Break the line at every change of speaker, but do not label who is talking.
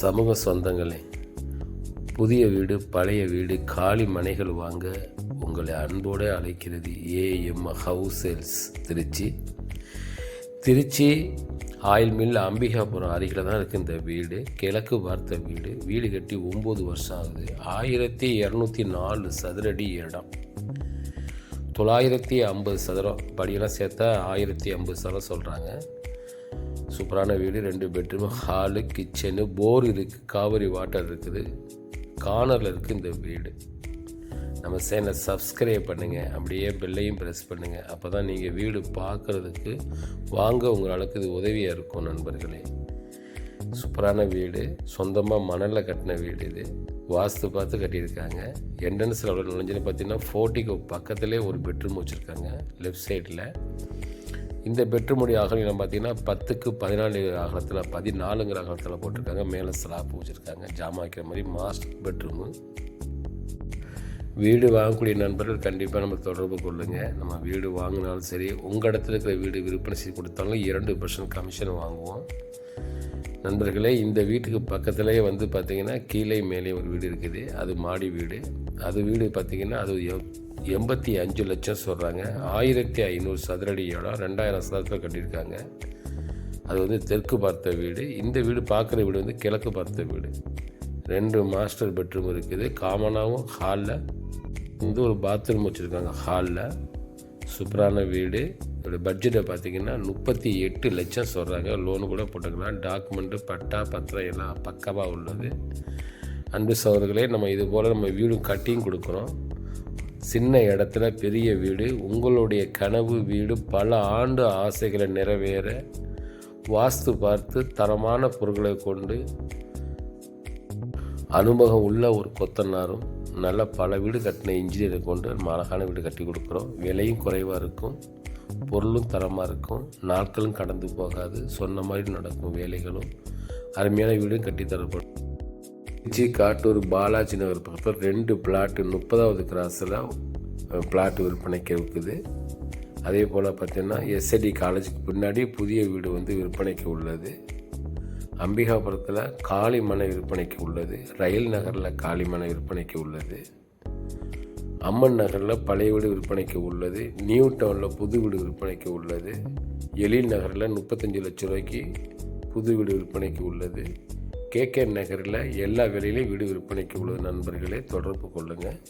சமூக சொந்தங்களே புதிய வீடு பழைய வீடு காலி மனைகள் வாங்க உங்களை அன்போடு அழைக்கிறது AM house sales Trichy. Trichy oil mill Ambikapuram அருகில் தான் இருக்குது இந்த வீடு. கிழக்கு பார்த்த வீடு. வீடு கட்டி ஒம்பது வருஷம் ஆகுது. ஆயிரத்தி இரநூத்தி நாலு சதுரடி இடம் தொள்ளாயிரத்தி ஐம்பது சதுரம் படியெல்லாம் சேர்த்தா ஆயிரத்தி ஐம்பது சதுரம் சொல்கிறாங்க சூப்பரான வீடு ரெண்டு பெட்ரூம் ஹாலு கிச்சனு போர் இருக்குது காவிரி வாட்டர் இருக்குது. கார்னரில் இருக்குது இந்த வீடு. நம்ம சேனலை சப்ஸ்கிரைப் பண்ணுங்கள் அப்படியே பெல்லையும் ப்ரெஸ் பண்ணுங்கள் அப்போ தான் நீங்கள் வீடு பார்க்குறதுக்கு வாங்க உங்களுக்கு இது உதவியாக இருக்கும் நண்பர்களே. சூப்பரான வீடு சொந்தமாக மணலில் கட்டின வீடு இது. வாஸ்து பார்த்து கட்டியிருக்காங்க. என்ட்ரன்ஸில் அவ்வளோ நுழைஞ்சுன்னு பார்த்தீங்கன்னா ஃபோர்ட்டிக்கு பக்கத்துலேயே ஒரு பெட்ரூம் வச்சுருக்காங்க லெஃப்ட் சைடில் இந்த பெட்ரூமுடைய அகலம் பார்த்தீங்கன்னா பத்துக்கு பதினாலு அகலத்தில் பதினாலுங்கிற அகலத்தில் போட்டிருக்காங்க. மேலே ஸ்லாப் வச்சுருக்காங்க. ஜாமான் வைக்கிற மாதிரி மாஸ்டர் பெட்ரூமு வீடு வாங்கக்கூடிய நண்பர்கள் கண்டிப்பாக நம்ம தொடர்பு கொள்ளுங்கள் நம்ம வீடு வாங்கினாலும் சரி உங்கள் இடத்துல இருக்கிற வீடு விற்பனை செய்து கொடுத்தாலும் இரண்டு பர்சன்ட் கமிஷன் வாங்குவோம். நண்பர்களே இந்த வீட்டுக்கு பக்கத்துலேயே வந்து பார்த்திங்கன்னா கீழே மேலே ஒரு வீடு இருக்குது. அது மாடி வீடு. அது வீடு பார்த்திங்கன்னா அது எ- எண்பத்தி அஞ்சு லட்சம் சொல்கிறாங்க ஆயிரத்தி ஐநூறு சதுரடி இடம் ரெண்டாயிரம் சதுரத்தில் கட்டியிருக்காங்க. அது வந்து தெற்கு பார்த்த வீடு. இந்த வீடு பார்க்குற வீடு வந்து கிழக்கு பார்த்த வீடு. ரெண்டு மாஸ்டர் பெட்ரூம் இருக்குது. காமனாகவும் ஹாலில் வந்து ஒரு பாத்ரூம் வச்சுருக்காங்க ஹாலில். சூப்பரான வீடு. இதோட பட்ஜெட்டை பார்த்தீங்கன்னா முப்பத்தி எட்டு லட்சம் சொல்கிறாங்க லோனு கூட போட்டுக்கலாம் டாக்குமெண்ட்டு பட்டா பத்திரம் எல்லாம் பக்காவாக உள்ளது. அன்பு சோதர்களே நம்ம இது போல் நம்ம வீடு கட்டியும் கொடுக்குறோம். சின்ன இடத்துல பெரிய வீடு உங்களுடைய கனவு வீடு பல ஆண்டு ஆசைகளை நிறைவேற வாஸ்து பார்த்து தரமான பொருட்களை கொண்டு அனுபவம் உள்ள ஒரு கொத்தனாரும் நல்ல பல வீடு கட்டின இன்ஜினியரை கொண்டு நம்ம அழகான வீடு கட்டி கொடுக்குறோம். விலையும் குறைவாக இருக்கும். பொருளும் தரமாக இருக்கும். நாட்களும் கடந்து போகாது. சொன்ன மாதிரி நடக்கும் வேலைகளும். அருமையான வீடும் கட்டித்தரப்படும் திருச்சி காட்டூர் பாலாஜி நகர் பக்கத்தில் ரெண்டு பிளாட்டு முப்பதாவது கிராஸில் பிளாட்டு விற்பனைக்கு இருக்குது. அதே போல் பார்த்தீங்கன்னா எஸ்எடி காலேஜுக்கு பின்னாடி புதிய வீடு வந்து விற்பனைக்கு உள்ளது. அம்பிகாபுரத்தில் காளிமனை விற்பனைக்கு உள்ளது. ரயில் நகரில் காளிமனை விற்பனைக்கு உள்ளது. அம்மன் நகரில் பழைய வீடு விற்பனைக்கு உள்ளது நியூ டவுனில் புது வீடு விற்பனைக்கு உள்ளது எழில் நகரில் முப்பத்தஞ்சு லட்ச ரூபாய்க்கு புது வீடு விற்பனைக்கு உள்ளது. கேகே நகரில் எல்லா விலையிலையும் வீடு விற்பனைக்கு உள்ளது நண்பர்களே தொடர்பு கொள்ளுங்கள்.